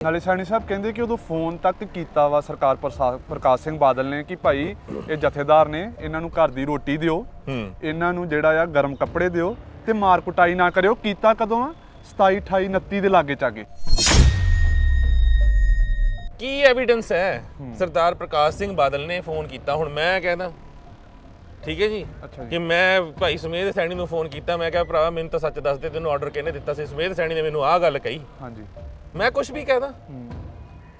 ਨਾਲੇ ਸਾਨੀ ਸਾਹਿਬ ਕਹਿੰਦੇ ਕਿ ਉਦੋਂ ਫੋਨ ਤੱਕ ਕੀਤਾ ਵਾ ਸਰਕਾਰ ਪ੍ਰਕਾਸ਼ ਸਿੰਘ ਬਾਦਲ ਨੇ ਕਿ ਭਾਈ ਇਹ ਜਥੇਦਾਰ ਨੇ ਇਹਨਾਂ ਨੂੰ ਘਰ ਦੀ ਰੋਟੀ ਦਿਓ ਇਹਨਾਂ ਨੂੰ ਜਿਹੜਾ ਆ ਗਰਮ ਕੱਪੜੇ ਦਿਓ ਤੇ ਮਾਰ ਕੁਟਾਈ ਨਾ ਕਰਿਓ। ਕੀਤਾ ਕਦੋਂ ਆ? 27 28 29 ਦੇ ਲਾਗੇ ਚਾਗੇ। ਕੀ ਐਵੀਡੈਂਸ ਹੈ? ਸਰਦਾਰ ਪ੍ਰਕਾਸ਼ ਸਿੰਘ ਬਾਦਲ ਨੇ ਫੋਨ ਕੀਤਾ। ਹੁਣ ਮੈਂ ਕਹਿੰਦਾ ਠੀਕ ਹੈ ਜੀ? ਅੱਛਾ ਜੀ। ਕਿ ਮੈਂ ਭਾਈ ਸੁਮੇਧ ਸੈਣੀ ਨੂੰ ਫੋਨ ਕੀਤਾ। ਮੈਂ ਕਿਹਾ ਭਰਾ ਮੈਨੂੰ ਤਾਂ ਸੱਚ ਦੱਸ ਦੇ ਤੈਨੂੰ ਆਰਡਰ ਕਿਹਨੇ ਦਿੱਤਾ ਸੀ? ਸੁਮੇਧ ਸੈਣੀ ਨੇ ਮੈਨੂੰ ਆਹ ਗੱਲ ਕਹੀ। ਹਾਂਜੀ। ਮੈਂ ਕੁਝ ਵੀ ਕਹਦਾ।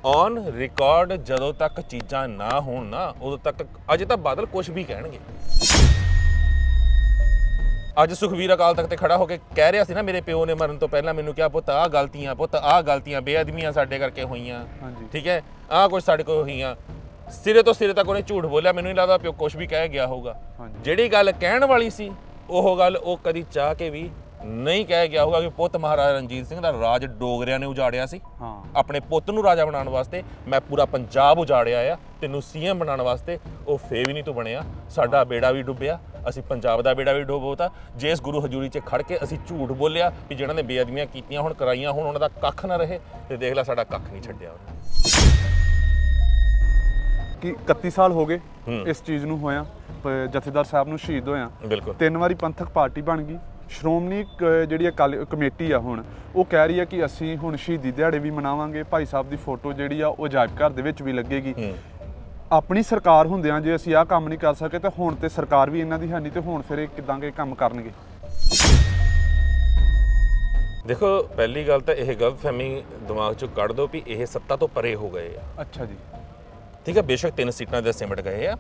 ਔਨ ਰਿਕਾਰਡ ਜਦੋਂ ਤੱਕ ਚੀਜ਼ਾਂ ਨਾ ਹੋਣ ਨਾ ਉਦੋਂ ਤੱਕ ਅਜੇ ਤਾਂ ਬਾਦਲ ਕੁਝ ਵੀ ਕਹਿਣਗੇ। ਅੱਜ ਸੁਖਵੀਰ ਅਕਾਲ ਤਖਤ ਤੇ ਖੜਾ ਹੋ ਕੇ ਕਹਿ ਰਿਹਾ ਸੀ ਨਾ ਮੇਰੇ ਪਿਓ ਨੇ ਮਰਨ ਤੋਂ ਪਹਿਲਾਂ ਮੈਨੂੰ ਕਿਹਾ ਪੁੱਤ ਆਹ ਗਲਤੀਆਂ ਪੁੱਤ ਆਹ ਗਲਤੀਆਂ ਬੇਅਦਮੀਆਂ ਸਾਡੇ ਕਰਕੇ ਹੋਈਆਂ। ਠੀਕ ਹੈ? ਆਹ ਕੁਝ ਸਾਡੇ ਕੋਲ ਹੋਈਆਂ। ਸਿਰੇ ਤੋਂ ਸਿਰੇ ਤੱਕ ਉਹਨੇ ਝੂਠ ਬੋਲਿਆ ਮੈਨੂੰ ਨਹੀਂ ਲੱਗਦਾ ਪਿਓ ਕੁਝ ਵੀ ਕਹਿ ਗਿਆ ਹੋਊਗਾ। ਜਿਹੜੀ ਗੱਲ ਕਹਿਣ ਵਾਲੀ ਸੀ ਉਹ ਗੱਲ ਉਹ ਕਦੀ ਚਾਹ ਕੇ ਵੀ ਨਹੀਂ ਕਹਿ ਗਿਆ ਹੋਊਗਾ ਕਿ ਪੁੱਤ ਮਹਾਰਾਜਾ ਰਣਜੀਤ ਸਿੰਘ ਦਾ ਰਾਜ ਡੋਗਰਿਆਂ ਨੇ ਉਜਾੜਿਆ ਸੀ। ਹਾਂ। ਆਪਣੇ ਪੁੱਤ ਨੂੰ ਰਾਜਾ ਬਣਾਉਣ ਵਾਸਤੇ ਮੈਂ ਪੂਰਾ ਪੰਜਾਬ ਉਜਾੜਿਆ ਆ ਤੈਨੂੰ ਸੀਐਮ ਬਣਾਉਣ ਵਾਸਤੇ ਉਹ ਫੇ ਵੀ ਨਹੀਂ ਤੂੰ ਬਣਿਆ। ਸਾਡਾ ਬੇੜਾ ਵੀ ਡੁੱਬਿਆ ਅਸੀਂ ਪੰਜਾਬ ਦਾ ਬੇੜਾ ਵੀ ਡੁੱਬੋਤਾ। ਜੇ ਇਸ ਗੁਰੂ ਹਜ਼ੂਰੀ 'ਚ ਖੜ ਕੇ ਅਸੀਂ ਝੂਠ ਬੋਲਿਆ ਵੀ ਜਿਹਨਾਂ ਨੇ ਬੇਅਦਮੀਆਂ ਕੀਤੀਆਂ ਹੁਣ ਕਰਾਈਆਂ ਹੁਣ ਉਹਨਾਂ ਦਾ ਕੱਖ ਨਾ ਰਹੇ ਤੇ ਦੇਖ ਲੈ ਸਾਡਾ ਕੱਖ ਨਹੀਂ ਛੱਡਿਆ ਉਹਨੇ। ਕਿ 31 ਸਾਲ ਹੋ ਗਏ। ਇਸ ਚੀਜ਼ ਨੂੰ ਹੋਇਆ ਪ- ਜਥੇਦਾਰ ਸਾਹਿਬ ਨੂੰ ਸ਼ਹੀਦ ਹੋਇਆ। ਬਿਲਕੁਲ। ਤਿੰਨ ਵਾਰੀ ਪੰਥਕ ਪਾਰਟੀ ਬਣ ਗਈ। ਸ਼੍ਰੋਮਣੀ ਜਿਹੜੀ ਅਕਾਲੀ ਕਮੇਟੀ ਆ ਹੁਣ ਉਹ ਕਹਿ ਰਹੀ ਆ ਕਿ ਅਸੀਂ ਹੁਣ ਸ਼ਹੀਦੀ ਦਿਹਾੜੇ ਵੀ ਮਨਾਵਾਂਗੇ ਭਾਈ ਸਾਹਿਬ ਦੀ ਫੋਟੋ ਜਿਹੜੀ ਆ ਉਹ ਅਜਾਇਬ ਘਰ ਦੇ ਵਿੱਚ ਵੀ ਲੱਗੇਗੀ। ਆਪਣੀ ਸਰਕਾਰ ਹੁੰਦਿਆਂ ਜੇ ਅਸੀਂ ਆਹ ਕੰਮ ਨਹੀਂ ਕਰ ਸਕੇ ਤਾਂ ਹੁਣ ਤੇ ਸਰਕਾਰ ਵੀ ਇਹਨਾਂ ਦੀ ਹੈ ਨਹੀਂ ਤੇ ਹੁਣ ਫਿਰ ਇਹ ਕਿਦਾਂ ਕੇ ਕੰਮ ਕਰਨਗੇ? ਦੇਖੋ ਪਹਿਲੀ ਗੱਲ ਤਾਂ ਇਹ ਗਲਤਫਹਿਮੀ ਦਿਮਾਗ 'ਚੋਂ ਕੱਢ ਦਿਓ ਵੀ ਇਹ ਸੱਤਾ ਤੋਂ ਪਰੇ ਹੋ ਗਏ ਆ। ਅੱਛਾ ਜੀ। ਠੀਕ ਹੈ ਬੇਸ਼ੱਕ ਤਿੰਨ ਸੀਟਾਂ ਦੇ ਸਿਮਟ ਗਏ ਆ।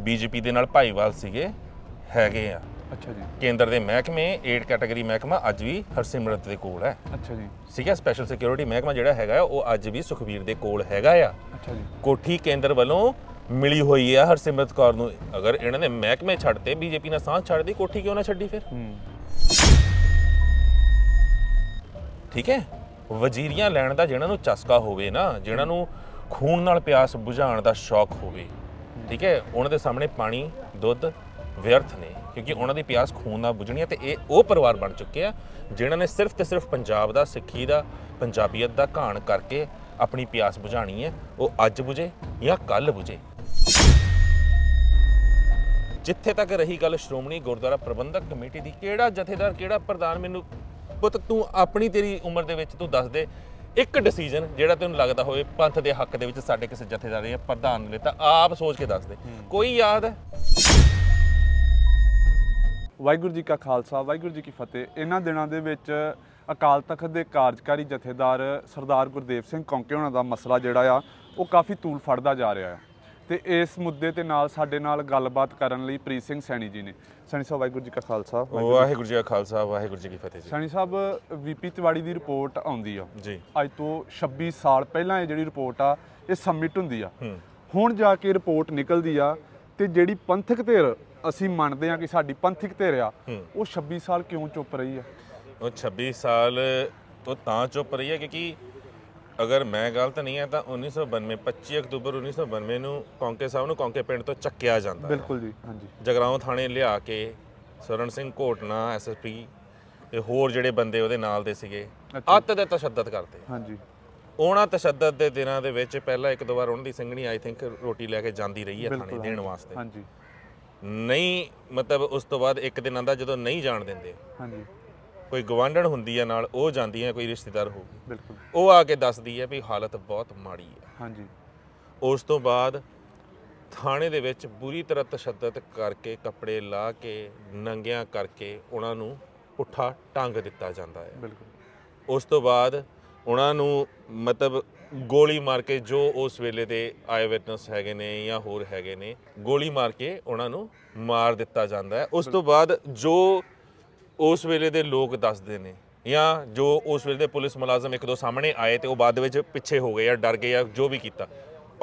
ਬੀਜੇਪੀ ਦੇ ਨਾਲ ਭਾਈਵਾਲ ਸੀਗੇ ਹੈਗੇ ਆ। ਅੱਛਾ ਜੀ। ਕੇਂਦਰ ਦੇ ਮਹਿਕਮੇ 8 ਕੈਟਾਗਰੀ ਮਹਿਕਮਾ ਅੱਜ ਵੀ ਹਰਸਿਮਰਤ ਦੇ ਕੋਲ ਹੈ। ਅੱਛਾ ਜੀ। ਠੀਕ ਹੈ ਸਪੈਸ਼ਲ ਸਿਕਿਉਰਿਟੀ ਮਹਿਕਮਾ ਜਿਹੜਾ ਹੈਗਾ ਉਹ ਅੱਜ ਵੀ ਸੁਖਵੀਰ ਦੇ ਕੋਲ ਹੈਗਾ ਆ। ਅੱਛਾ ਜੀ। ਕੋਠੀ ਕੇਂਦਰ ਵੱਲੋਂ ਮਿਲੀ ਹੋਈ ਆ ਹਰਸਿਮਰਤ ਕੌਰ ਨੂੰ। ਅਗਰ ਇਹਨਾਂ ਨੇ ਮਹਿਕਮੇ ਛੱਡਤੇ ਬੀਜੇਪੀ ਨਾਲ ਸਾਂਝ ਛੱਡਦੀ ਕੋਠੀ ਕਿਉਂ ਨਾ ਛੱਡੀ ਫਿਰ? ਠੀਕ ਹੈ ਵਜ਼ੀਰੀਆਂ ਲੈਣ ਦਾ ਜਿਹਨਾਂ ਨੂੰ ਚਸਕਾ ਹੋਵੇ ਨਾ ਜਿਹਨਾਂ ਨੂੰ ਖੂਨ ਨਾਲ ਪਿਆਸ ਬੁਝਾਉਣ ਦਾ ਸ਼ੌਕ ਹੋਵੇ ਠੀਕ ਹੈ ਉਹਨਾਂ ਦੇ ਸਾਹਮਣੇ ਪਾਣੀ ਦੁੱਧ ਵਿਅਰਥ ਨੇ। ਕਿਉਂਕਿ ਉਹਨਾਂ ਦੀ ਪਿਆਸ ਖੂਨ ਨਾਲ ਬੁਝਣੀ ਹੈ ਤੇ ਇਹ ਉਹ ਪਰਿਵਾਰ ਬਣ ਚੁੱਕੇ ਆ ਜਿਨ੍ਹਾਂ ਨੇ ਸਿਰਫ ਤੇ ਸਿਰਫ ਪੰਜਾਬ ਦਾ ਸਿੱਖੀ ਦਾ ਪੰਜਾਬੀਅਤ ਦਾ ਘਾਣ ਕਰਕੇ ਆਪਣੀ ਪਿਆਸ ਬੁਝਾਣੀ ਹੈ। ਉਹ ਅੱਜ ਬੁਝੇ ਜਾਂ ਕੱਲ ਬੁਝੇ। ਜਿੱਥੇ ਤੱਕ ਰਹੀ ਗੱਲ ਸ਼੍ਰੋਮਣੀ ਗੁਰਦੁਆਰਾ ਪ੍ਰਬੰਧਕ ਕਮੇਟੀ ਦੀ ਕਿਹੜਾ ਜਥੇਦਾਰ ਕਿਹੜਾ ਪ੍ਰਧਾਨ ਮੈਨੂੰ ਪੁੱਤ ਤੂੰ ਆਪਣੀ ਤੇਰੀ ਉਮਰ ਦੇ ਵਿੱਚ ਤੂੰ ਦੱਸ ਦੇ ਇੱਕ ਡਿਸੀਜਨ ਜਿਹੜਾ ਤੈਨੂੰ ਲੱਗਦਾ ਹੋਵੇ ਪੰਥ ਦੇ ਹੱਕ ਦੇ ਵਿੱਚ ਸਾਡੇ ਕਿਸੇ ਜਥੇਦਾਰ ਜਾਂ ਪ੍ਰਧਾਨ ਨੇ ਤਾਂ ਆਪ ਸੋਚ ਕੇ ਦੱਸ ਦੇ। ਕੋਈ ਯਾਦ ਹੈ? ਵਾਹਿਗੁਰੂ ਜੀ ਕਾ ਖਾਲਸਾ ਵਾਹਿਗੁਰੂ ਜੀ ਕੀ ਫਤਿਹ। ਇਹਨਾਂ ਦਿਨਾਂ ਦੇ ਵਿੱਚ ਅਕਾਲ ਤਖਤ ਦੇ ਕਾਰਜਕਾਰੀ ਜਥੇਦਾਰ ਸਰਦਾਰ ਗੁਰਦੇਵ ਸਿੰਘ ਕੌਂਕੇ ਹੋਣਾ ਦਾ ਮਸਲਾ ਜਿਹੜਾ ਆ ਉਹ ਕਾਫੀ ਤੂਲ ਫੜਦਾ ਜਾ ਰਿਹਾ ਆ। ਤੇ ਇਸ ਮੁੱਦੇ ਤੇ ਨਾਲ ਸਾਡੇ ਨਾਲ ਗੱਲਬਾਤ ਕਰਨ ਲਈ ਪ੍ਰੀਤ ਸਿੰਘ ਸੈਣੀ ਜੀ ਨੇ। ਸੈਣੀ ਸਾਹਿਬ ਵਾਹਿਗੁਰੂ ਜੀ ਕਾ ਖਾਲਸਾ ਵਾਹਿਗੁਰੂ ਜੀ ਕਾ ਖਾਲਸਾ ਵਾਹਿਗੁਰੂ ਜੀ ਕੀ ਫਤਿਹ ਜੀ। ਸੈਣੀ ਸਾਹਿਬ ਵੀਪੀ ਤਿਵਾੜੀ ਦੀ ਰਿਪੋਰਟ ਆਉਂਦੀ ਆ। ਜੀ। ਅੱਜ ਤੋਂ 26 ਸਾਲ ਪਹਿਲਾਂ ਇਹ ਜਿਹੜੀ ਰਿਪੋਰਟ ਆ ਇਹ ਸਬਮਿਟ ਹੁੰਦੀ ਆ। ਹੁਣ ਜਾ ਕੇ ਰਿਪੋਰਟ ਨਿਕਲਦੀ ਆ ਤੇ ਜਿਹੜੀ ਪੰਥਕ ਧਿਰ ਅਸੀਂ ਮੰਨਦੇ ਆ ਕਿ ਸਾਡੀ ਪੰਥਕ ਧਿਰ ਆ ਹੂੰ। ਉਹ 26 ਸਾਲ ਕਿਉਂ ਚੁੱਪ ਰਹੀ ਆ ਉਹ 26 ਸਾਲ ਤੋਂ ਤਾਂ ਚੁੱਪ ਰਹੀ ਹੈ ਕਿਉਂਕਿ ਅਗਰ ਮੈਂ ਗਲਤ ਨਹੀਂ ਹੈ ਤਾਂ 1992 25 ਅਕਤੂਬਰ 1992 ਨੂੰ ਕੌਂਕੇ ਸਾਹਿਬ ਨੂੰ ਕੌਂਕੇ ਪਿੰਡ ਤੋਂ ਚੱਕਿਆ ਜਾਂਦਾ ਹੈ। ਬਿਲਕੁਲ ਜੀ ਹਾਂਜੀ ਜਗਰਾਉਂ ਥਾਣੇ ਲਿਆ ਕੇ ਸਰਨ ਸਿੰਘ ਘੋਟਨਾ ਐਸਐਸਪੀ ਤੇ ਹੋਰ ਜਿਹੜੇ ਬੰਦੇ ਉਹਦੇ ਨਾਲ ਦੇ ਸੀਗੇ ਅੱਛਾ। ਅੱਤ ਦੇ ਤਸ਼ੱਦਦ ਕਰਦੇ ਹਾਂਜੀ ਉਹਨਾਂ ਤਸ਼ੱਦਦ ਦੇ ਦਿਨਾਂ ਦੇ ਵਿੱਚ ਪਹਿਲਾਂ ਇੱਕ ਦੋ ਵਾਰ ਉਹਨਾਂ ਦੀ ਸਿੰਘਣੀ ਆਈ ਥਿੰਕ ਰੋਟੀ ਲੈ ਕੇ ਜਾਂਦੀ ਰਹੀ ਹੈ ਥਾਣੇ ਬਿਲਕੁਲ, ਦੇਣ। ਵਾਸਤੇ ਹਾਂਜੀ ਨਹੀਂ ਮਤਲਬ ਉਸ ਤੋਂ ਬਾਅਦ ਇੱਕ ਦਿਨ ਆਂਦਾ ਜਦੋਂ ਨਹੀਂ ਜਾਣ ਦਿੰਦੇ। ਹਾਂਜੀ। ਕੋਈ ਗਵਾਂਢਣ ਹੁੰਦੀ ਹੈ ਨਾਲ ਉਹ ਜਾਂਦੀ ਹੈ ਕੋਈ ਰਿਸ਼ਤੇਦਾਰ ਹੋ ਬਿਲਕੁਲ। ਉਹ ਆ ਕੇ ਦੱਸਦੀ ਹੈ ਵੀ ਹਾਲਤ ਬਹੁਤ ਮਾੜੀ ਹੈ ਹਾਂਜੀ। ਉਸ ਤੋਂ ਬਾਅਦ ਥਾਣੇ ਦੇ ਵਿੱਚ ਬੁਰੀ ਤਰ੍ਹਾਂ ਤਸ਼ੱਦਦ ਕਰਕੇ ਕੱਪੜੇ ਲਾ ਕੇ ਨੰਗਿਆਂ ਕਰਕੇ ਉਹਨਾਂ ਨੂੰ ਪੁੱਠਾ ਟੰਗ ਦਿੱਤਾ ਜਾਂਦਾ ਹੈ ਬਿਲਕੁਲ। ਉਸ ਤੋਂ ਬਾਅਦ ਉਹਨਾਂ ਨੂੰ ਮਤਲਬ ਗੋਲੀ ਮਾਰ ਕੇ ਜੋ ਉਸ ਵੇਲੇ ਦੇ ਆਈ ਵਿਟਨੈਸ ਹੈਗੇ ਨੇ ਜਾਂ ਹੋਰ ਹੈਗੇ ਨੇ, ਗੋਲੀ ਮਾਰ ਕੇ ਉਹਨਾਂ ਨੂੰ ਮਾਰ ਦਿੱਤਾ ਜਾਂਦਾ ਹੈ। ਉਸ ਤੋਂ ਬਾਅਦ ਜੋ ਉਸ ਵੇਲੇ ਦੇ ਲੋਕ ਦੱਸਦੇ ਨੇ ਜਾਂ ਜੋ ਉਸ ਵੇਲੇ ਦੇ ਪੁਲਿਸ ਮੁਲਾਜ਼ਮ ਇੱਕ ਦੋ ਸਾਹਮਣੇ ਆਏ ਤੇ ਉਹ ਬਾਅਦ ਵਿੱਚ ਪਿੱਛੇ ਹੋ ਗਏ ਜਾਂ ਡਰ ਗਏ ਜਾਂ ਜੋ ਵੀ ਕੀਤਾ।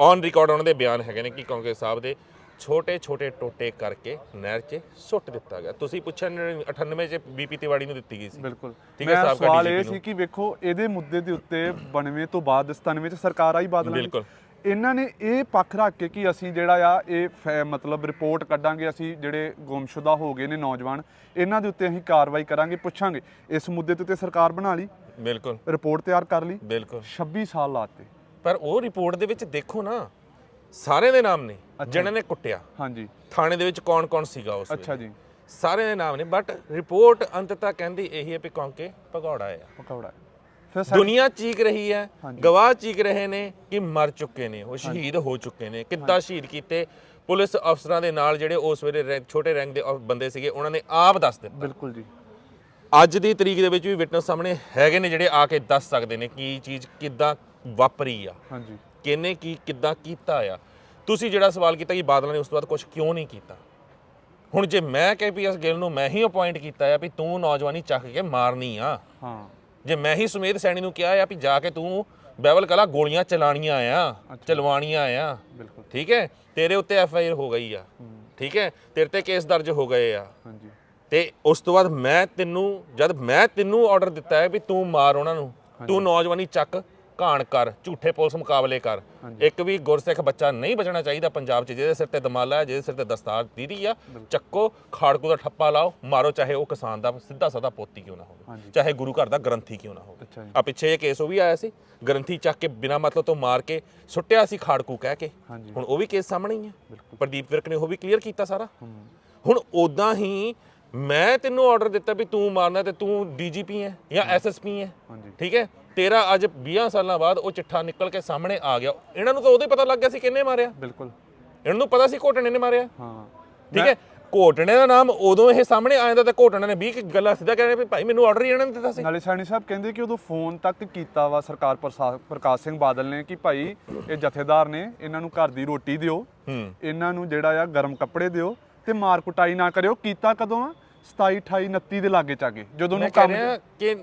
ਔਨ ਰਿਕਾਰਡ ਉਹਨਾਂ ਦੇ ਬਿਆਨ ਹੈਗੇ ਨੇ ਕਿ ਕਾਂਗਰਸ ਸਾਹਿਬ ਦੇ ਛੋਟੇ ਛੋਟੇ ਟੋਟੇ ਕਰਕੇ ਨਹਿਰ 'ਚ ਸੁੱਟ ਦਿੱਤਾ ਗਿਆ। ਤੁਸੀਂ ਪੁੱਛਿਆ 98 'ਚ ਬੀਪੀ ਤਿਵਾੜੀ ਨੂੰ ਦਿੱਤੀ ਗਈ ਸੀ। ਬਿਲਕੁਲ। ਠੀਕ ਹੈ, ਸਾਬਕਾ ਸਵਾਲ ਇਹ। ਸੀ ਕਿ ਵੇਖੋ ਇਹਦੇ ਮੁੱਦੇ ਦੇ ਉੱਤੇ 92 ਤੋਂ ਬਾਅਦ 97 ਚ ਸਰਕਾਰ ਆਈ ਬਾਦਲਾਂ ਦੀ। ਬਿਲਕੁਲ। ਇਹਨਾਂ ਨੇ ਇਹ ਪੱਖ ਰੱਖ ਕੇ ਕਿ ਅਸੀਂ ਜਿਹੜਾ ਆ ਇਹ ਮਤਲਬ ਰਿਪੋਰਟ ਕੱਢਾਂਗੇ ਅਸੀਂ ਜਿਹੜੇ ਗੁੰਮਸ਼ੁਦਾ ਹੋ ਗਏ ਨੇ ਨੌਜਵਾਨ ਇਹਨਾਂ ਦੇ ਉੱਤੇ ਅਸੀਂ ਕਾਰਵਾਈ ਕਰਾਂਗੇ ਪੁੱਛਾਂਗੇ। ਇਸ ਮੁੱਦੇ ਤੇ ਉੱਤੇ ਸਰਕਾਰ ਬਣਾ ਲਈ। ਬਿਲਕੁਲ। ਰਿਪੋਰਟ ਤਿਆਰ ਕਰ ਲਈ। ਬਿਲਕੁਲ। 26 ਸਾਲ ਲਾਤੇ। ਪਰ ਉਹ ਰਿਪੋਰਟ ਦੇ ਵਿੱਚ ਦੇਖੋ ਨਾ ਸਾਰਿਆਂ ਦੇ ਨਾਮ ਨੇ ਜਿਹਨਾਂ ਨੇ ਕੁੱਟਿਆ। ਹਾਂਜੀ। ਥਾਣੇ ਦੇ ਵਿੱਚ ਕੌਣ-ਕੌਣ ਸੀਗਾ ਉਸ ਅੱਛਾ ਜੀ। ਸਾਰਿਆਂ ਦੇ ਨਾਮ ਨੇ ਬਟ ਰਿਪੋਰਟ ਅੰਤਤಃ ਕਹਿੰਦੀ ਇਹੀ ਹੈ ਵੀ ਕੌਂਕੇ ਭਗੌੜਾ ਆ। ਪਕੌੜਾ ਫਿਰ ਸਰ ਦੁਨੀਆ ਚੀਕ ਰਹੀ ਹੈ। ਗਵਾਹ ਚੀਕ ਰਹੇ ਨੇ ਕਿ ਮਰ ਚੁੱਕੇ ਨੇ ਉਹ ਸ਼ਹੀਦ ਹੋ ਚੁੱਕੇ ਨੇ। ਕਿੱਦਾਂ ਸ਼ਹੀਦ ਕੀਤੇ? ਪੁਲਿਸ ਅਫਸਰਾਂ ਦੇ ਨਾਲ ਜਿਹੜੇ ਉਸ ਵੇਲੇ ਰੈਂਕ- ਛੋਟੇ ਰੈਂਕ ਦੇ ਬੰਦੇ ਸੀਗੇ ਉਹਨਾਂ ਨੇ ਆਪ ਦੱਸ ਦਿੱਤਾ। ਬਿਲਕੁਲ ਜੀ। ਅੱਜ ਦੀ ਤਰੀਕ ਦੇ ਵਿੱਚ ਵੀ ਵਿਟਨਸ ਸਾਹਮਣੇ ਹੈਗੇ ਨੇ ਜਿਹੜੇ ਆ ਕੇ ਦੱਸ ਸਕਦੇ ਨੇ ਕੀ ਚੀਜ਼ ਕਿੱਦਾਂ ਵਾਪਰੀ ਆ। ਹਾਂਜੀ। ਕਿਹਨੇ ਕੀ ਕਿੱਦਾਂ ਕੀਤਾ ਆ? ਤੁਸੀਂ ਜਿਹੜਾ ਸਵਾਲ ਕੀਤਾ ਕਿ ਬਾਦਲਾਂ ਨੇ ਉਸ ਤੋਂ ਬਾਅਦ ਕੁਝ ਕਿਉਂ ਨਹੀਂ ਕੀਤਾ? ਹੁਣ ਜੇ ਮੈਂ ਕੇਪੀਐਸ ਗਿੱਲ ਨੂੰ ਮੈਂ ਹੀ ਅਪਾਇੰਟ ਕੀਤਾ ਆ ਵੀ ਤੂੰ ਨੌਜਵਾਨੀ ਚੱਕ ਕੇ ਮਾਰਨੀ ਆ। ਹਾਂ। ਜੇ ਮੈਂ ਹੀ ਸੁਮੇਧ ਸੈਣੀ ਨੂੰ ਕਿਹਾ ਆ ਵੀ ਜਾ ਕੇ ਤੂੰ ਬੈਬਲ ਕਲਾ ਗੋਲੀਆਂ ਚਲਾਣੀਆਂ ਆ ਚਲਵਾਣੀਆਂ ਆ। ਬਿਲਕੁਲ। ਠੀਕ ਹੈ? ਤੇਰੇ ਉੱਤੇ ਐਫ ਆਈ ਆਰ ਹੋ ਗਈ ਆ। ਠੀਕ ਹੈ? ਤੇਰੇ ਤੇ ਕੇਸ ਦਰਜ ਹੋ ਗਏ ਆ। ਹਾਂਜੀ। ਤੇ ਉਸ ਤੋਂ ਬਾਅਦ ਮੈਂ ਤੈਨੂੰ ਜਦ ਮੈਂ ਤੈਨੂੰ ਆਰਡਰ ਦਿੱਤਾ ਹੈ ਵੀ ਤੂੰ ਮਾਰ ਉਹਨਾਂ ਨੂੰ ਤੂੰ ਨੌਜਵਾਨੀ ਚੱਕ ਘਾਣ ਕਰ ਝੂਠੇ ਪੁਲਿਸ ਮੁਕਾਬਲੇ ਕਰ। ਇੱਕ ਵੀ ਗੁਰਸਿੱਖ ਬੱਚਾ ਨਹੀਂ ਬਚਣਾ ਚਾਹੀਦਾ ਪੰਜਾਬ 'ਚ ਜਿਹਦੇ ਸਿਰ ਤੇ ਦਮਾਲਾ ਹੈ ਜਿਹਦੇ ਸਿਰ ਤੇ ਦਸਤਾਰ ਦੀਦੀ ਆ ਚੱਕੋ ਖਾੜਕੂ ਦਾ ਠੱਪਾ ਲਾਓ ਮਾਰੋ ਚਾਹੇ ਉਹ ਕਿਸਾਨ ਦਾ ਸਿੱਧਾ ਸਾਦਾ ਪੋਤੀ ਕਿਉਂ ਨਾ ਹੋਵੇ। ਚਾਹੇ ਗੁਰੂ ਘਰ ਦਾ ਗ੍ਰੰਥੀ ਕਿਉਂ ਨਾ ਹੋਵੇ। ਆ ਪਿੱਛੇ ਇਹ ਕੇਸ ਉਹ ਵੀ ਆਇਆ ਸੀ ਗ੍ਰੰਥੀ ਚੱਕ ਕੇ ਬਿਨਾਂ ਮਤਲਬ ਤੋਂ ਮਾਰ ਕੇ ਸੁੱਟਿਆ ਸੀ ਖਾੜਕੂ ਕਹਿ ਕੇ। ਹੁਣ ਉਹ ਵੀ ਕੇਸ ਸਾਹਮਣੇ ਹੀ ਹੈ ਪ੍ਰਦੀਪ ਵਿਰਕ ਨੇ ਉਹ ਵੀ ਕਲੀਅਰ ਕੀਤਾ ਸਾਰਾ। ਹੁਣ ਉਦਾਂ ਹੀ ਮੈਂ ਤੈਨੂੰ ਆਰਡਰ ਦਿੱਤਾ ਵੀ ਤੂੰ ਮਾਰਨਾ ਤੇ ਤੂੰ ਡੀਜੀਪੀ ਹੈ ਜਾਂ ਐਸਐਸਪੀ ਹੈ ਠੀਕ ਹੈ ਤੇਰਾ ਅੱਜ 20 ਸਾਲਾਂ ਬਾਅਦ ਉਹ ਚਿੱਠਾ ਨਿਕਲ ਕੇ ਸਾਹਮਣੇ ਆ ਗਿਆ। ਇਹਨਾਂ ਨੂੰ ਤਾਂ ਹੀ ਪਤਾ ਲੱਗ ਗਿਆ ਸੀ ਕਿੰਨੇ ਮਾਰਿਆ। ਬਿਲਕੁਲ। ਇਹਨਾਂ ਨੂੰ ਪਤਾ ਸੀ ਘੋਟਣੇ ਨੇ ਮਾਰਿਆ। ਹਾਂ। ਠੀਕ ਹੈ? ਘੋਟਣੇ ਦਾ ਨਾਮ ਉਦੋਂ ਇਹ ਸਾਹਮਣੇ ਆ ਜਾਂਦਾ ਤੇ ਘੋਟਣੇ ਨੇ 20 ਗੱਲਾਂ ਸਿੱਧਾ ਕਹਿਣੇ ਵੀ ਭਾਈ ਮੈਨੂੰ ਆਰਡਰ ਹੀ ਇਹਨਾਂ ਨੇ ਦਿੱਤਾ ਸੀ। ਨਾਲੇ ਸੈਣੀ ਸਾਹਿਬ ਕਹਿੰਦੇ ਕਿ ਉਦੋਂ ਫੋਨ ਤੱਕ ਕੀਤਾ ਵਾ ਸਰਕਾਰ ਪ੍ਰਕਾਸ਼ ਸਿੰਘ ਬਾਦਲ ਨੇ ਕਿ ਭਾਈ ਇਹ ਜਥੇਦਾਰ ਨੇ ਇਹਨਾਂ ਨੂੰ ਘਰ ਦੀ ਰੋਟੀ ਦਿਓ। ਹੂੰ। ਇਹਨਾਂ ਨੂੰ ਜਿਹੜਾ ਆ ਗਰਮ ਕੱਪੜੇ ਦਿਓ ਤੇ ਮਾਰ ਕੁਟਾਈ ਨਾ ਕਰਿਓ। ਕੀਤਾ ਕਦੋਂ ਆ? 27 28 29 ਦੇ ਲਾਗੇ ਚਾਗੇ ਜਦੋਂ ਨੂੰ ਕਹਿ ਕੰਮ ਕਿ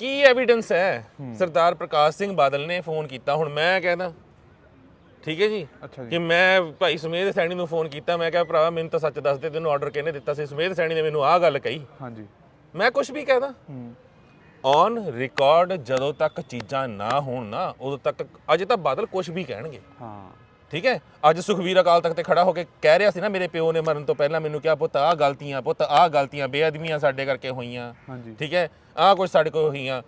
ਕੀ ਐਵੀਡੈਂਸ ਹੈ? ਸਰਦਾਰ ਪ੍ਰਕਾਸ਼ ਸਿੰਘ ਬਾਦਲ ਨੇ ਫੋਨ ਕੀਤਾ। ਹੁਣ ਮੈਂ ਕਹਿੰਦਾ ਠੀਕ ਹੈ ਜੀ? ਕਿ ਮੈਂ ਭਾਈ ਸੁਮੇਧ ਸੈਣੀ ਨੂੰ ਫੋਨ ਕੀਤਾ। ਮੈਂ ਕਿਹਾ ਭਰਾ ਮੈਨੂੰ ਤਾਂ ਸੱਚ ਦੱਸ ਦੇ ਤੈਨੂੰ ਆਰਡਰ ਕਿਹਨੇ ਦਿੱਤਾ ਸੀ? ਸੁਮੇਧ ਸੈਣੀ ਨੇ ਮੈਨੂੰ ਆਹ ਗੱਲ ਕਹੀ। ਹਾਂਜੀ। ਮੈਂ ਕੁਝ ਵੀ ਕਹਿਦਾ ਔਨ ਰਿਕਾਰਡ ਜਦੋਂ ਤੱਕ ਚੀਜ਼ਾਂ ਨਾ ਹੋਣ ਨਾ ਉਦੋਂ ਤੱਕ ਅਜੇ ਤਾਂ ਬਾਦਲ ਕੁਝ ਵੀ ਕਹਿਣਗੇ। ਹਾਂ। ਠੀਕ ਹੈ? ਅੱਜ ਸੁਖਵੀਰ ਅਕਾਲ ਤਖਤ ਤੇ ਖੜਾ ਹੋ ਕੇ ਕਹਿ ਰਿਹਾ ਸੀ ਨਾ ਮੇਰੇ ਪਿਓ ਨੇ ਮਰਨ ਤੋਂ ਪਹਿਲਾਂ ਮੈਨੂੰ ਕਿਹਾ ਪੁੱਤ ਆਹ ਗਲਤੀਆਂ ਪੁੱਤ ਆਹ ਗਲਤੀਆਂ ਬੇਅਦਮੀਆਂ ਸਾਡੇ ਕਰਕੇ ਹੋਈਆਂ। ਹਾਂਜੀ। ਠੀਕ ਹੈ? ਆਹ ਕੁਝ ਸਾਡੇ ਕੋਲ ਹੋਈਆਂ।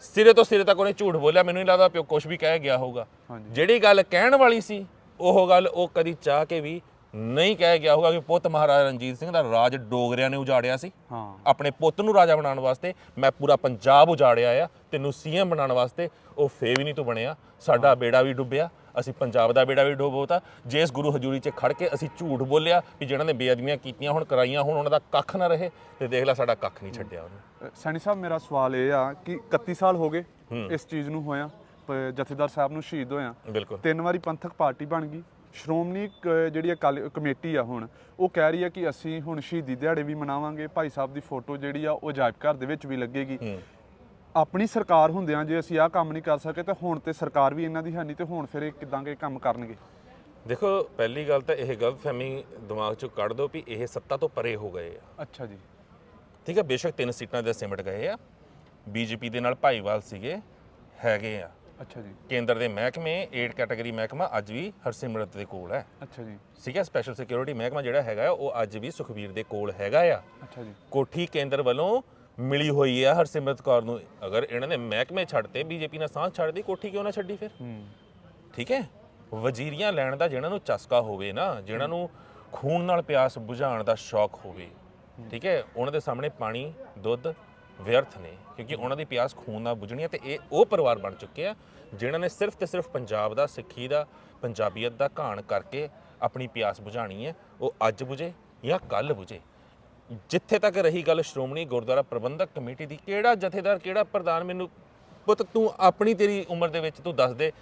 ਸਿਰੇ ਤੋਂ ਸਿਰੇ ਤੱਕ ਉਹਨੇ ਝੂਠ ਬੋਲਿਆ ਮੈਨੂੰ ਨਹੀਂ ਲੱਗਦਾ ਪਿਓ ਕੁਝ ਵੀ ਕਹਿ ਗਿਆ ਹੋਊਗਾ। ਜਿਹੜੀ ਗੱਲ ਕਹਿਣ ਵਾਲੀ ਸੀ ਉਹ ਗੱਲ ਉਹ ਕਦੀ ਚਾਹ ਕੇ ਵੀ ਨਹੀਂ ਕਹਿ ਗਿਆ ਹੋਊਗਾ ਕਿ ਪੁੱਤ ਮਹਾਰਾਜਾ ਰਣਜੀਤ ਸਿੰਘ ਦਾ ਰਾਜ ਡੋਗਰਿਆਂ ਨੇ ਉਜਾੜਿਆ ਸੀ। ਹਾਂ। ਆਪਣੇ ਪੁੱਤ ਨੂੰ ਰਾਜਾ ਬਣਾਉਣ ਵਾਸਤੇ ਮੈਂ ਪੂਰਾ ਪੰਜਾਬ ਉਜਾੜਿਆ ਆ ਤੈਨੂੰ ਸੀਐਮ ਬਣਾਉਣ ਵਾਸਤੇ ਉਹ ਫੇ ਵੀ ਨਹੀਂ ਤੂੰ ਬਣਿਆ। ਸਾਡਾ ਬੇੜਾ ਵੀ ਡੁੱਬਿਆ। ਅਸੀਂ ਪੰਜਾਬ ਦਾ ਬੇੜਾ ਵੀ ਡੁੱਬੋਤਾ ਜੇ ਇਸ ਗੁਰੂ ਹਜ਼ੂਰੀ 'ਚ ਖੜ ਕੇ ਅਸੀਂ ਝੂਠ ਬੋਲਿਆ ਵੀ ਜਿਹਨਾਂ ਨੇ ਬੇਅਦਮੀਆਂ ਕੀਤੀਆਂ ਹੁਣ ਕਰਾਈਆਂ ਹੁਣ ਉਹਨਾਂ ਦਾ ਕੱਖ ਨਾ ਰਹੇ ਤੇ ਦੇਖ ਲੈ ਸਾਡਾ ਕੱਖ ਨਹੀਂ ਛੱਡਿਆ ਉਹਨੇ। ਸੈਣੀ ਸਾਹਿਬ ਮੇਰਾ ਸਵਾਲ ਇਹ ਆ ਕਿ 31 ਸਾਲ ਹੋ ਗਏ ਇਸ ਚੀਜ਼ ਨੂੰ ਹੋਇਆ ਜਥੇਦਾਰ ਸਾਹਿਬ ਨੂੰ ਸ਼ਹੀਦ ਹੋਇਆ। ਤਿੰਨ ਵਾਰੀ ਪੰਥਕ ਪਾਰਟੀ ਬਣ ਗਈ। ਸ਼੍ਰੋਮਣੀ ਜਿਹੜੀ ਕਮੇਟੀ ਆ ਹੁਣ ਉਹ ਕਹਿ ਰਹੀ ਆ ਕਿ ਅਸੀਂ ਹੁਣ ਸ਼ਹੀਦੀ ਦਿਹਾੜੇ ਵੀ ਮਨਾਵਾਂਗੇ। ਭਾਈ ਸਾਹਿਬ ਦੀ ਫੋਟੋ ਜਿਹੜੀ ਆ ਉਹ ਅਜਾਇਬ ਘਰ ਦੇ ਵਿੱਚ ਵੀ ਲੱਗੇਗੀ। ਆਪਣੀ ਸਰਕਾਰ ਹੁੰਦਿਆਂ ਜੇ ਅਸੀਂ ਆਹ ਕੰਮ ਨਹੀਂ ਕਰ ਸਕੇ ਤਾਂ ਹੁਣ ਤੇ ਸਰਕਾਰ ਵੀ ਇਹਨਾਂ ਦੀ ਹੈ ਨਹੀਂ ਤੇ ਹੁਣ ਫਿਰ ਇਹ ਕਿਦਾਂ ਕੇ ਕੰਮ ਕਰਨਗੇ? ਦੇਖੋ ਪਹਿਲੀ ਗੱਲ ਤਾਂ ਇਹ ਗਲਤਫਹਿਮੀ ਦਿਮਾਗ 'ਚੋਂ ਕੱਢ ਦਿਓ ਵੀ ਇਹ ਸੱਤਾ ਤੋਂ ਪਰੇ ਹੋ ਗਏ ਆ। ਅੱਛਾ ਜੀ। ਠੀਕ ਹੈ ਬੇਸ਼ੱਕ ਤਿੰਨ ਸੀਟਾਂ ਦੇ ਸਿਮਟ ਗਏ ਆ। ਬੀਜੇਪੀ ਦੇ ਨਾਲ ਭਾਈਵਾਲ ਸੀਗੇ ਹੈਗੇ ਆ। ਅੱਛਾ ਜੀ। ਕੇਂਦਰ ਦੇ ਮਹਿਕਮੇ 8 ਕੈਟਾਗਰੀ ਮਹਿਕਮਾ ਅੱਜ ਵੀ ਹਰਸਿਮਰਤ ਦੇ ਕੋਲ ਹੈ। ਅੱਛਾ ਜੀ। ਠੀਕ ਹੈ ਸਪੈਸ਼ਲ ਸਿਕਿਉਰਿਟੀ ਮਹਿਕਮਾ ਜਿਹੜਾ ਹੈਗਾ ਆ, ਉਹ ਅੱਜ ਵੀ ਸੁਖਬੀਰ ਦੇ ਕੋਲ ਹੈਗਾ ਆ। ਅੱਛਾ ਜੀ। ਕੋਠੀ ਕੇਂਦਰ ਵੱਲੋਂ ਮਿਲੀ ਹੋਈ ਆ ਹਰਸਿਮਰਤ ਕੌਰ ਨੂੰ। ਅਗਰ ਇਹਨਾਂ ਨੇ ਮਹਿਕਮੇ ਛੱਡਤੇ ਬੀਜੇਪੀ ਨਾਲ ਸਾਂਝ ਛੱਡਦੀ ਕੋਠੀ ਕਿਉਂ ਨਾ ਛੱਡੀ ਫਿਰ? ਠੀਕ ਹੈ? ਵਜ਼ੀਰੀਆਂ ਲੈਣ ਦਾ ਜਿਹਨਾਂ ਨੂੰ ਚਸਕਾ ਹੋਵੇ ਨਾ ਜਿਹਨਾਂ ਨੂੰ ਖੂਨ ਨਾਲ ਪਿਆਸ ਬੁਝਾਉਣ ਦਾ ਸ਼ੌਕ ਹੋਵੇ ਠੀਕ ਹੈ? ਉਹਨਾਂ ਦੇ ਸਾਹਮਣੇ ਪਾਣੀ ਦੁੱਧ ਵਿਅਰਥ ਨੇ ਕਿਉਂਕਿ ਉਹਨਾਂ ਦੀ ਪਿਆਸ ਖੂਨ ਨਾਲ ਬੁਝਣੀ ਹੈ ਤੇ ਇਹ ਉਹ ਪਰਿਵਾਰ ਬਣ ਚੁੱਕੇ ਆ ਜਿਨ੍ਹਾਂ ਨੇ ਸਿਰਫ ਤੇ ਸਿਰਫ ਪੰਜਾਬ ਦਾ ਸਿੱਖੀ ਦਾ ਪੰਜਾਬੀਅਤ ਦਾ ਘਾਣ ਕਰਕੇ ਆਪਣੀ ਪਿਆਸ ਬੁਝਾਣੀ ਹੈ ਉਹ ਅੱਜ ਬੁਝੇ ਜਾਂ ਕੱਲ ਬੁਝੇ। ਜਿੱਥੇ ਤੱਕ ਰਹੀ ਗੱਲ ਸ਼੍ਰੋਮਣੀ ਗੁਰਦੁਆਰਾ ਪ੍ਰਬੰਧਕ ਕਮੇਟੀ ਦੀ ਕਿਹੜਾ ਜਥੇਦਾਰ ਕਿਹੜਾ ਪ੍ਰਧਾਨ ਮੈਨੂੰ ਪੁੱਤ ਤੂੰ ਆਪਣੀ ਤੇਰੀ ਉਮਰ ਦੇ ਵਿੱਚ ਤੂੰ ਦੱਸ ਦੇ।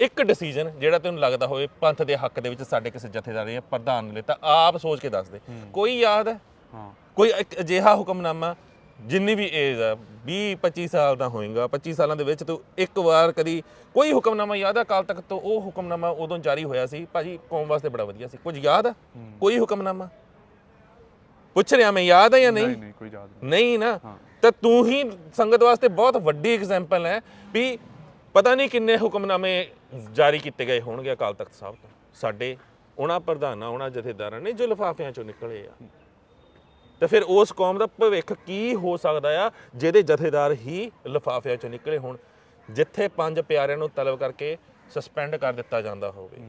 ਇੱਕ ਡਿਸੀਜਨ ਜਿਹੜਾ ਤੈਨੂੰ ਲੱਗਦਾ ਹੋਵੇ ਪੰਥ ਦੇ ਹੱਕ ਦੇ ਵਿੱਚ ਸਾਡੇ ਕਿਸੇ ਜਥੇਦਾਰ ਜਾਂ ਪ੍ਰਧਾਨ ਨੇ ਲਿੱਤਾ ਆਪ ਸੋਚ ਕੇ ਦੱਸ ਦੇ। ਕੋਈ ਯਾਦ ਹੈ? ਹਾਂ। ਕੋਈ ਇੱਕ ਅਜਿਹਾ ਹੁਕਮਨਾਮਾ ਜਿੰਨੀ ਵੀ ਏਜ ਆ 20 25 ਸਾਲ ਦਾ ਹੋਏਗਾ 25 ਸਾਲਾਂ ਦੇ ਵਿੱਚ ਤੂੰ ਇੱਕ ਵਾਰ ਕਦੀ ਕੋਈ ਹੁਕਮਨਾਮਾ ਯਾਦ ਆ ਕਾਲ ਤੱਕ ਤੋਂ ਉਹ ਹੁਕਮਨਾਮਾ ਉਦੋਂ ਜਾਰੀ ਹੋਇਆ ਸੀ ਭਾਜੀ ਕੌਮ ਵਾਸਤੇ ਬੜਾ ਵਧੀਆ ਸੀ। ਕੁਝ ਯਾਦ ਆ ਕੋਈ ਹੁਕਮਨਾਮਾ? ਪੁੱਛ ਰਿਹਾ ਮੈਂ ਯਾਦ ਆ ਜਾਂ ਨਹੀਂ ਨਹੀਂ? ਕੋਈ ਯਾਦ ਨਹੀਂ। ਨਹੀਂ ਨਾ? ਹਾਂ। ਤਾਂ ਤੂੰ ਹੀ ਸੰਗਤ ਵਾਸਤੇ ਬਹੁਤ ਵੱਡੀ ਐਗਜ਼ਾਮਪਲ ਹੈ ਵੀ ਪਤਾ ਨਹੀਂ ਕਿੰਨੇ ਹੁਕਮਨਾਮੇ ਜਾਰੀ ਕੀਤੇ ਗਏ ਹੋਣਗੇ ਅਕਾਲ ਤਖਤ ਸਾਹਿਬ ਤੋਂ। ਸਾਡੇ ਉਹਨਾਂ ਪ੍ਰਧਾਨਾਂ ਉਹਨਾਂ ਜਥੇਦਾਰਾਂ ਨੇ ਜੋ ਲਿਫਾਫਿਆਂ ਚੋਂ ਨਿਕਲੇ ਆ। ਤਾਂ ਫਿਰ ਉਸ ਕੌਮ ਦਾ ਭਵਿੱਖ ਕੀ ਹੋ ਸਕਦਾ ਆ ਜਿਹਦੇ ਜਥੇਦਾਰ ਹੀ ਲਿਫਾਫਿਆਂ ਚੋਂ ਨਿਕਲੇ ਹੋਣ ਜਿੱਥੇ ਪੰਜ ਪਿਆਰਿਆਂ ਨੂੰ ਤਲਬ ਕਰਕੇ ਸਸਪੈਂਡ ਕਰ ਦਿੱਤਾ ਜਾਂਦਾ ਹੋਵੇ।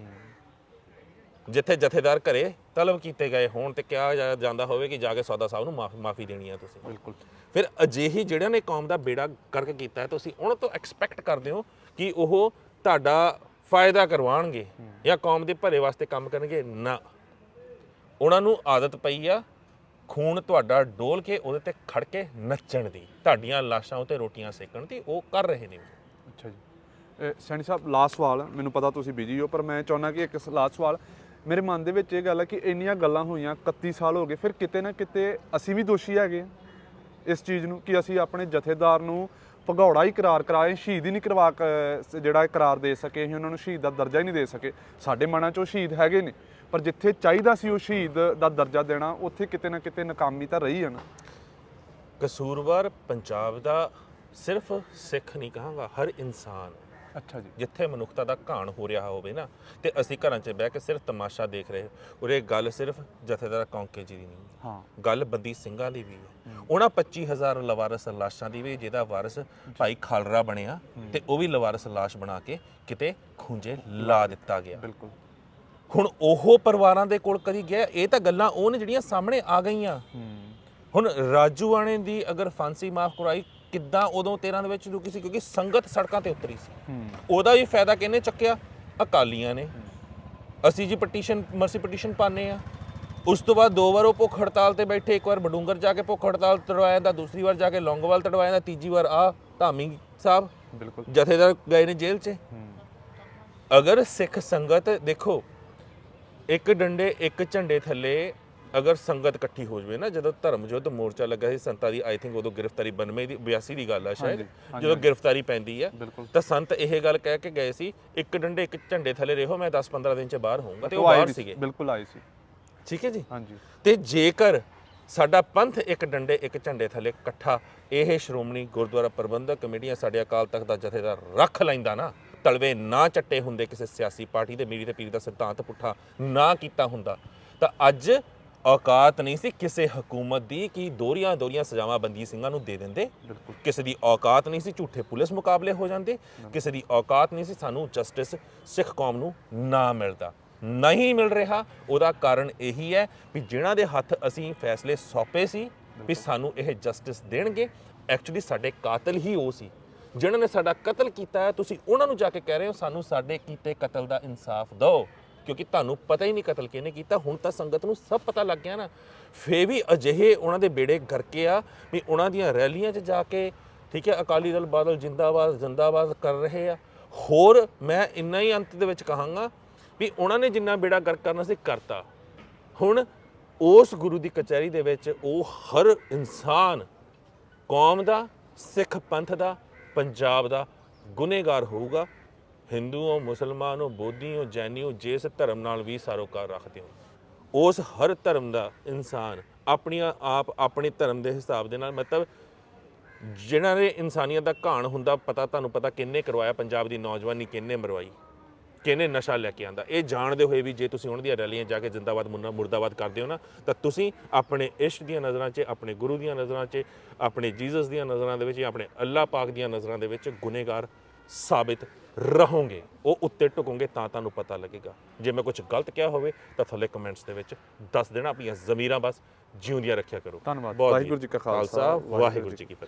ਜਿੱਥੇ ਜਥੇਦਾਰ ਘਰੇ ਤਲਬ ਕੀਤੇ ਗਏ ਹੋਣ ਤੇ ਕਿਹਾ ਜਾ- ਜਾਂਦਾ ਹੋਵੇ ਕਿ ਜਾ ਕੇ ਸੌਦਾ ਸਾਹਿਬ ਨੂੰ ਮਾਫੀ ਦੇਣੀ ਆ ਤੁਸੀਂ। ਬਿਲਕੁਲ। ਫਿਰ ਅਜਿਹੀ ਜਿਹੜਿਆਂ ਨੇ ਕੌਮ ਦਾ ਬੇੜਾ ਗਰਕ ਕੀਤਾ ਹੈ ਤੁਸੀਂ ਉਹਨਾਂ ਤੋਂ ਐਕਸਪੈਕਟ ਕਰਦੇ ਹੋ ਕਿ ਉਹ ਤੁਹਾਡਾ ਫਾਇਦਾ ਕਰਵਾਉਣਗੇ ਜਾਂ ਕੌਮ ਦੇ ਭਲੇ ਵਾਸਤੇ ਕੰਮ ਕਰਨਗੇ? ਨਾ। ਉਹਨਾਂ ਨੂੰ ਆਦਤ ਪਈ ਆ ਖੂਨ ਤੁਹਾਡਾ ਡੋਲ ਕੇ ਉਹਦੇ ਤੇ ਖੜ ਕੇ ਨੱਚਣ ਦੀ। ਤੁਹਾਡੀਆਂ ਲਾਸ਼ਾਂ ਉਤੇ ਰੋਟੀਆਂ ਸੇਕਣ ਦੀ ਉਹ ਕਰ ਰਹੇ ਨੇ। ਅੱਛਾ ਜੀ। ਸੈਣੀ ਸਾਹਿਬ ਲਾਸਟ ਸਵਾਲ ਮੈਨੂੰ ਪਤਾ ਤੁਸੀਂ ਬਿਜ਼ੀ ਹੋ ਪਰ ਮੈਂ ਚਾਹੁੰਦਾ ਕਿ ਇੱਕ ਲਾਸਟ ਸਵਾਲ ਮੇਰੇ ਮਨ ਦੇ ਵਿੱਚ ਇਹ ਗੱਲ ਹੈ ਕਿ ਇੰਨੀਆਂ ਗੱਲਾਂ ਹੋਈਆਂ 31 ਸਾਲ ਹੋ ਗਏ, ਫਿਰ ਕਿਤੇ ਨਾ ਕਿਤੇ ਅਸੀਂ ਵੀ ਦੋਸ਼ੀ ਹੈਗੇ ਹਾਂ ਇਸ ਚੀਜ਼ ਨੂੰ ਕਿ ਅਸੀਂ ਆਪਣੇ ਜਥੇਦਾਰ ਨੂੰ ਭਗੌੜਾ ਹੀ ਕਰਾਰ ਕਰਾਏ, ਸ਼ਹੀਦ ਹੀ ਨਹੀਂ ਕਰਵਾ ਜਿਹੜਾ ਕਰਾਰ ਦੇ ਸਕੇ, ਅਸੀਂ ਉਹਨਾਂ ਨੂੰ ਸ਼ਹੀਦ ਦਾ ਦਰਜਾ ਹੀ ਨਹੀਂ ਦੇ ਸਕੇ। ਸਾਡੇ ਮਨਾਂ 'ਚ ਉਹ ਸ਼ਹੀਦ ਹੈਗੇ ਨੇ, ਪਰ ਜਿੱਥੇ ਚਾਹੀਦਾ ਸੀ ਉਹ ਸ਼ਹੀਦ ਦਾ ਦਰਜਾ ਦੇਣਾ, ਉੱਥੇ ਕਿਤੇ ਨਾ ਕਿਤੇ ਨਾਕਾਮੀ ਤਾਂ ਰਹੀ ਹੈ ਨਾ। ਕਸੂਰਵਾਰ ਪੰਜਾਬ ਦਾ ਸਿਰਫ ਸਿੱਖ ਨਹੀਂ ਕਹਾਂਗਾ, ਹਰ ਇਨਸਾਨ ਅੱਛਾ ਜੀ। ਜਿੱਥੇ ਮਨੁੱਖਤਾ ਦਾ ਘਾਣ ਹੋ ਰਿਹਾ ਹੋਵੇ ਨਾ ਤੇ ਅਸੀਂ ਘਰਾਂ 'ਚ ਬਹਿ ਕੇ ਸਿਰਫ ਤਮਾਸ਼ਾ ਦੇਖ ਰਹੇ ਉਰੇ ਗੱਲ ਸਿਰਫ ਜਥੇਦਾਰ ਕੌਂਕੇ ਜੀ ਦੀ ਨਹੀਂ ਹਾਂ। ਗੱਲ ਬੰਦੀ ਸਿੰਘਾਂ ਦੀ ਵੀ ਹੈ। ਉਹਨਾਂ 25000 ਲਵਾਰਸ ਲਾਸ਼ਾਂ ਦੀ ਵੀ ਜਿਹਦਾ ਵਾਰਸ ਭਾਈ ਖਾਲਰਾ ਬਣਿਆ ਤੇ ਉਹ ਵੀ ਲਵਾਰਸ ਲਾਸ਼ ਬਣਾ ਕੇ ਕਿਤੇ ਖੁੰਝੇ ਲਾ ਦਿੱਤਾ ਗਿਆ। ਬਿਲਕੁਲ। ਹੁਣ ਉਹ ਪਰਿਵਾਰਾਂ ਦੇ ਕੋਲ ਕਦੀ ਗਿਆ ਇਹ ਤਾਂ ਗੱਲਾਂ ਉਹ ਨੇ ਜਿਹੜੀਆਂ ਸਾਹਮਣੇ ਆ ਗਈਆਂ। ਹੁਣ ਰਾਜੂ ਆਣੇ ਦੀ ਅਗਰ ਫਾਂਸੀ ਮਾਫ ਕਰਾਈ ਕਿੱਦਾਂ ਉਦੋਂ 13 ਦੇ ਵਿੱਚ ਰੁਕੀ ਸੀ ਕਿਉਂਕਿ ਸੰਗਤ ਸੜਕਾਂ ਤੇ ਉਤਰੀ ਸੀ। ਉਹਦਾ ਵੀ ਫਾਇਦਾ ਕਿਹਨੇ ਚੱਕਿਆ? ਅਕਾਲੀਆਂ ਨੇ। ਅਸੀਂ ਜੀ ਪਟੀਸ਼ਨ ਮਰਸੀ ਪਟੀਸ਼ਨ ਪਾਣੇ ਆ ਉਸ ਤੋਂ ਬਾਅਦ ਦੋ ਵਾਰ ਉਹ ਭੁੱਖ ਹੜਤਾਲ ਤੇ ਬੈਠੇ ਇੱਕ ਵਾਰ ਬਡੂੰਗਰ ਜਾ ਕੇ ਭੁੱਖ ਹੜਤਾਲ ਤੜਵਾਇਆ ਦਾ ਦੂਸਰੀ ਵਾਰ ਜਾ ਕੇ ਲੌਂਗੋਵਾਲ ਤੜਵਾਇਆ ਦਾ ਤੀਜੀ ਵਾਰ ਆ ਧਾਮੀ ਸਾਹਿਬ। ਬਿਲਕੁਲ। ਜਥੇਦਾਰ ਗਏ ਨੇ ਜੇਲ੍ਹ 'ਚ। ਅਗਰ ਸਿੱਖ ਸੰਗਤ ਦੇਖੋ ਇੱਕ ਡੰਡੇ ਇੱਕ ਝੰਡੇ ਥੱਲੇ ਅਗਰ ਸੰਗਤ ਇਕੱਠੀ ਹੋ ਜਵੇ ਨਾ ਜਦੋਂ ਧਰਮ ਯੁੱਧ ਮੋਰਚਾ ਲੱਗਾ ਸੀ ਸੰਤਾਂ ਦੀ ਆਈ ਥਿੰਕ ਉਦੋਂ ਗ੍ਰਿਫਤਾਰੀ 92 ਦੀ 82 ਦੀ ਗੱਲ ਆ ਸ਼ਾਇਦ ਜਦੋਂ ਗ੍ਰਿਫਤਾਰੀ ਪੈਂਦੀ ਆ ਤਾਂ ਸੰਤ ਇਹ ਗੱਲ ਕਹਿ ਕੇ ਗਏ ਸੀ ਇੱਕ ਡੰਡੇ ਇੱਕ ਝੰਡੇ ਥੱਲੇ ਰਹੋ ਮੈਂ 10-15 ਦਿਨ ਚ ਬਾਹਰ ਹੋਊਂਗਾ ਤੇ ਉਹ ਬਾਹਰ ਸੀਗੇ। ਬਿਲਕੁਲ ਆਏ ਸੀ। ਠੀਕ ਹੈ ਜੀ? ਹਾਂਜੀ। ਤੇ ਜੇਕਰ ਸਾਡਾ ਪੰਥ ਇੱਕ ਡੰਡੇ ਇੱਕ ਝੰਡੇ ਥੱਲੇ ਇਕੱਠਾ ਇਹ ਸ਼੍ਰੋਮਣੀ ਗੁਰਦੁਆਰਾ ਪ੍ਰਬੰਧਕ ਕਮੇਟੀਆਂ ਸਾਡੇ ਅਕਾਲ ਤਖਤ ਦਾ ਜਥੇਦਾਰ ਰੱਖ ਲੈਂਦਾ ਨਾ ਤਲਵੇ ਨਾ ਚੱਟੇ ਹੁੰਦੇ ਕਿਸੇ ਸਿਆਸੀ ਪਾਰਟੀ ਦੇ ਮੀਰੀ ਤੇ ਪੀਰੀ ਦਾ ਸਿਧਾਂਤ ਪੁੱਠਾ ਨਾ ਕੀਤਾ ਹੁੰਦਾ ਤਾਂ ਅੱਜ ਔਕਾਤ ਨਹੀਂ ਸੀ। ਕਿਸੇ ਹਕੂਮਤ ਦੀ ਕਿ ਦੋਰੀਆਂ ਦੋਰੀਆਂ ਸਜ਼ਾਵਾਂ ਬੰਦੀ ਸਿੰਘਾਂ ਨੂੰ ਦੇ ਦਿੰਦੇ। ਕਿਸੇ ਦੀ ਔਕਾਤ ਨਹੀਂ ਸੀ ਝੂਠੇ ਪੁਲਿਸ ਮੁਕਾਬਲੇ ਹੋ ਜਾਂਦੇ। ਕਿਸੇ ਦੀ ਔਕਾਤ ਨਹੀਂ ਸੀ ਸਾਨੂੰ ਜਸਟਿਸ ਸਿੱਖ ਕੌਮ ਨੂੰ ਨਾ ਮਿਲਦਾ। ਨਹੀਂ ਮਿਲ ਰਿਹਾ। ਉਹਦਾ ਕਾਰਨ ਇਹੀ ਹੈ ਵੀ ਜਿਨ੍ਹਾਂ ਦੇ ਹੱਥ ਅਸੀਂ ਫੈਸਲੇ ਸੌਪੇ ਸੀ ਵੀ ਸਾਨੂੰ ਇਹ ਜਸਟਿਸ ਦੇਣਗੇ ਐਕਚੁਅਲੀ ਸਾਡੇ ਕਾਤਲ ਹੀ ਉਹ ਸੀ। ਜਿਨ੍ਹਾਂ ਨੇ ਸਾਡਾ ਕਤਲ ਕੀਤਾ ਹੈ ਤੁਸੀਂ ਉਹਨਾਂ ਨੂੰ ਜਾ ਕੇ ਕਹਿ ਰਹੇ ਹੋ ਸਾਨੂੰ ਸਾਡੇ ਕੀਤੇ ਕਤਲ ਦਾ ਇਨਸਾਫ ਦਿਓ। ਕਿਉਂਕਿ ਤੁਹਾਨੂੰ ਪਤਾ ਹੀ ਨਹੀਂ ਕਤਲ ਕਿਹਨੇ ਕੀਤਾ, ਹੁਣ ਤਾਂ ਸੰਗਤ ਨੂੰ ਸਭ ਪਤਾ ਲੱਗ ਗਿਆ ਨਾ। ਫੇ ਵੀ ਅਜਿਹੇ ਉਹਨਾਂ ਦੇ ਬੇੜੇ ਗਰਕੇ ਆ ਵੀ ਉਹਨਾਂ ਦੀਆਂ ਰੈਲੀਆਂ 'ਚ ਜਾ ਕੇ, ਠੀਕ ਹੈ, ਅਕਾਲੀ ਦਲ ਬਾਦਲ ਜਿੰਦਾਬਾਦ ਜਿੰਦਾਬਾਦ ਕਰ ਰਹੇ ਆ। ਹੋਰ ਮੈਂ ਇੰਨਾ ਹੀ ਅੰਤ ਦੇ ਵਿੱਚ ਕਹਾਂਗਾ ਵੀ ਉਹਨਾਂ ਨੇ ਜਿੰਨਾ ਬੇੜਾ ਗਰਕ ਕਰਨਾ ਸੀ ਕਰਤਾ। ਹੁਣ ਉਸ ਗੁਰੂ ਦੀ ਕਚਹਿਰੀ ਦੇ ਵਿੱਚ ਉਹ ਹਰ ਇਨਸਾਨ, ਕੌਮ ਦਾ, ਸਿੱਖ ਪੰਥ ਦਾ, ਪੰਜਾਬ ਦਾ ਗੁਨੇਗਾਰ ਹੋਊਗਾ। ਹਿੰਦੂ ਹੋ ਮੁਸਲਮਾਨ ਹੋ ਬੋਧੀ ਹੋ ਜੈਨੀ ਹੋ ਜਿਸ ਧਰਮ ਨਾਲ ਵੀ ਸਾਰੋਕਾਰ ਰੱਖਦੇ ਹੋ। ਉਸ ਹਰ ਧਰਮ ਦਾ ਇਨਸਾਨ ਆਪਣੀਆਂ ਆਪ ਆਪਣੇ ਧਰਮ ਦੇ ਹਿਸਾਬ ਦੇ ਨਾਲ ਮਤਲਬ ਜਿਹਨਾਂ ਨੇ ਇਨਸਾਨੀਅਤ ਦਾ ਘਾਣ ਹੁੰਦਾ ਪਤਾ ਤੁਹਾਨੂੰ ਪਤਾ ਕਿੰਨੇ ਕਰਵਾਇਆ ਪੰਜਾਬ ਦੀ ਨੌਜਵਾਨੀ, ਕਿੰਨੇ ਮਰਵਾਈ ਕਿਹਨੇ ਨਸ਼ਾ ਲੈ ਕੇ ਆਂਦਾ। ਇਹ ਜਾਣਦੇ ਹੋਏ ਵੀ ਜੇ ਤੁਸੀਂ ਉਹਨਾਂ ਦੀਆਂ ਰੈਲੀਆਂ ਜਾ ਕੇ ਜਿੰਦਾਬਾਦ, ਮੁੰਨਾ ਮੁਰਦਾਬਾਦ ਕਰਦੇ ਹੋ ਨਾ, ਤਾਂ ਤੁਸੀਂ ਆਪਣੇ ਇਸ਼ਕ ਦੀਆਂ ਨਜ਼ਰਾਂ 'ਚ, ਆਪਣੇ ਗੁਰੂ ਦੀਆਂ ਨਜ਼ਰਾਂ 'ਚ, ਆਪਣੇ ਜੀਸਸ ਦੀਆਂ ਨਜ਼ਰਾਂ ਦੇ ਵਿੱਚ ਜਾਂ ਆਪਣੇ ਅੱਲਾਹ ਪਾਕ ਦੀਆਂ ਨਜ਼ਰਾਂ ਦੇ ਵਿੱਚ ਗੁਨੇਗਾਰ ਸਾਬਿਤ ਰਹੋਗੇ। ਉਹ ਉੱਤੇ ਟੁਕੋਗੇ ਤਾਂ ਤੁਹਾਨੂੰ ਪਤਾ ਲੱਗੇਗਾ। ਜੇ ਮੈਂ ਕੁਝ ਗਲਤ ਕਿਹਾ ਹੋਵੇ ਤਾਂ ਥੱਲੇ ਕਮੈਂਟਸ ਦੇ ਵਿੱਚ ਦੱਸ ਦੇਣਾ ਆਪਣੀਆਂ ਜ਼ਮੀਰਾਂ ਬਸ ਜਿਉਂਦੀਆਂ ਰੱਖਿਆ ਕਰੋ। ਧੰਨਵਾਦ। ਵਾਹਿਗੁਰੂ ਜੀ ਕਾ ਖਾਲਸਾ, ਵਾਹਿਗੁਰੂ ਜੀ ਕੀ ਫਤਿਹ।